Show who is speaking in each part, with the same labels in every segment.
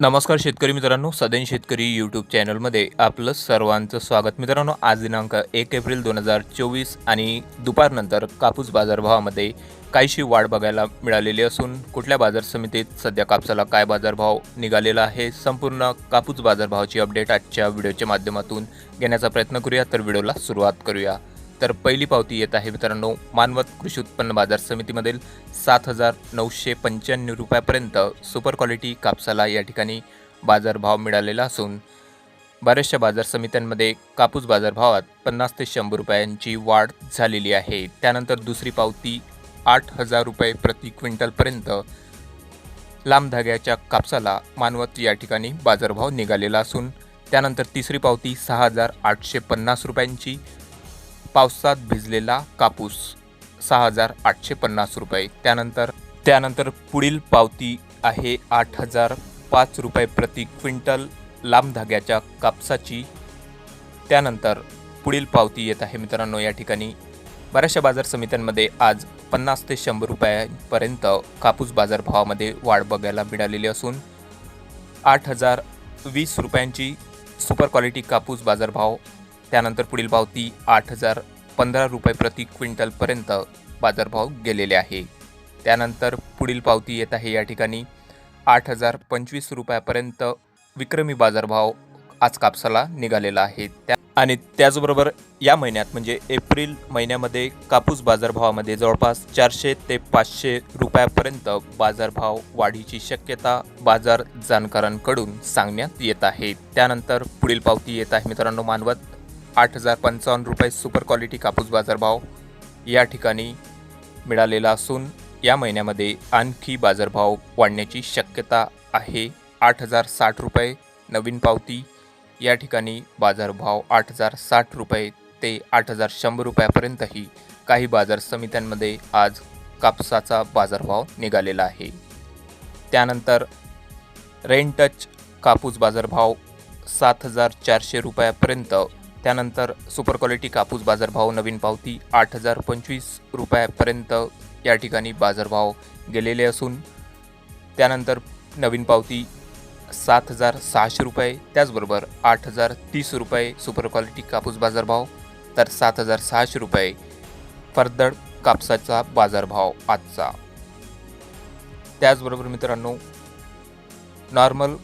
Speaker 1: नमस्कार शेतकरी मित्रांनो सदैन शेतकरी यूट्यूब चॅनलमध्ये आपलं सर्वांचं स्वागत. मित्रांनो आज दिनांक एक एप्रिल दोन हजार चोवीस आणि दुपारनंतर कापूस बाजारभावामध्ये काहीशी वाढ बघायला मिळालेली असून कुठल्या बाजार समितीत सध्या कापसाला काय बाजारभाव निघालेला आहे संपूर्ण कापूस बाजारभावाची अपडेट आजच्या व्हिडिओच्या माध्यमातून घेण्याचा प्रयत्न करूया. तर व्हिडिओला सुरुवात करूया. तर पहिली पावती येत आहे मित्रांनो मानवत कृषी उत्पन्न बाजार समितीमधील सात हजार नऊशे पंच्याण्णव रुपयापर्यंत सुपर क्वालिटी कापसाला या ठिकाणी बाजारभाव मिळालेला असून बऱ्याचशा बाजार समित्यांमध्ये कापूस बाजारभावात पन्नास ते शंभर रुपयांची वाढ झालेली आहे. त्यानंतर दुसरी पावती आठ हजार रुपये प्रति क्विंटलपर्यंत लांब धाग्याच्या कापसाला मानवत या ठिकाणी बाजारभाव निघालेला असून त्यानंतर तिसरी पावती सहा हजार आठशे पन्नास रुपयांची पावसात भिजलेला कापूस सहा हजार आठशे पन्नास रुपये. त्यानंतर त्यानंतर पुढील पावती आहे आठ हजार पाच रुपये प्रति क्विंटल लांब धाग्याच्या कापसाची. त्यानंतर पुढील पावती येत आहे मित्रांनो या ठिकाणी. बऱ्याचशा बाजार समित्यांमध्ये आज पन्नास ते शंभर रुपयांपर्यंत कापूस बाजारभावामध्ये वाढ बघायला मिळालेली असून आठ हजार वीस रुपयांची सुपर क्वालिटी कापूस बाजारभाव त्यानंतर पुढील पावती आठ हजार पंधरा रुपये प्रति क्विंटलपर्यंत बाजारभाव गेलेले आहे. त्यानंतर पुढील पावती येत आहे या ठिकाणी आठ हजार पंचवीस रुपयापर्यंत विक्रमी बाजारभाव आज कापसाला निघालेला आहे. त्या आणि त्याचबरोबर या महिन्यात म्हणजे एप्रिल महिन्यामध्ये कापूस बाजारभावामध्ये जवळपास चारशे ते पाचशे रुपयापर्यंत बाजारभाव वाढीची शक्यता बाजार जाणकारांकडून सांगण्यात येत आहे. त्यानंतर पुढील पावती येत आहे मित्रांनो मानवत. आठ हजार पंचावन्न रुपये सुपर क्वालिटी कापूस बाजारभाव या ठिकाणी मिळालेला असून या महिन्यामध्ये आणखी बाजारभाव वाढण्याची शक्यता आहे. आठ हजार साठ रुपये नवीन पावती या ठिकाणी बाजारभाव आठ हजार साठ रुपये ते आठ हजार शंभर रुपयापर्यंतही काही बाजार समित्यांमध्ये आज कापसाचा बाजारभाव निघालेला आहे. त्यानंतर रेन टच कापूस बाजारभाव सात हजार चारशे रुपयापर्यंत त्यानंतर सुपर क्वालिटी कापूस बाजारभाव नवीन पावती आठ हजार पंचवीस रुपयापर्यंत या ठिकाणी बाजारभाव गेलेले असून त्यानंतर नवीन पावती सात हजार सहाशे रुपये त्याचबरोबर आठ हजार तीस रुपये सुपर क्वालिटी कापूस बाजारभाव तर सात हजार सहाशे रुपये फरदड कापसाचा बाजारभाव आजचा. त्याचबरोबर मित्रांनो नॉर्मल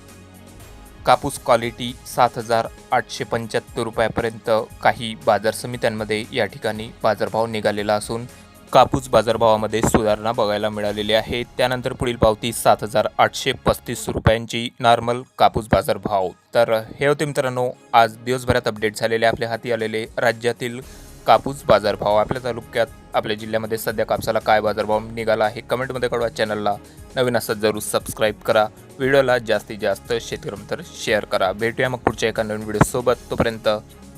Speaker 1: कापूस क्वालिटी सात हजार आठशे पंच्याहत्तर रुपयापर्यंत काही बाजार समित्यांमध्ये या ठिकाणी बाजारभाव निघालेला असून कापूस बाजारभावामध्ये सुधारणा बघायला मिळालेली आहे. त्यानंतर पुढील पावती सात हजार आठशे पस्तीस रुपयांची नॉर्मल कापूस बाजारभाव. तर हे होते मित्रांनो आज दिवसभरात अपडेट झालेले आपल्या हाती आलेले राज्यातील कापूस बाजारभाव आपल्या तालुक्यात आपल्या जिल्ह्यामध्ये सध्या कापसाला काय बाजारभाव निघाला आहे कमेंटमध्ये कळवा चॅनलला. नवीन असत जरूर सबस्क्राईब करा. व्हिडिओला जास्तीत जास्त शेतकऱ्यांतर शेअर करा. भेटूया मग पुढच्या एका नवीन व्हिडिओसोबत तोपर्यंत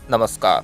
Speaker 1: नमस्कार.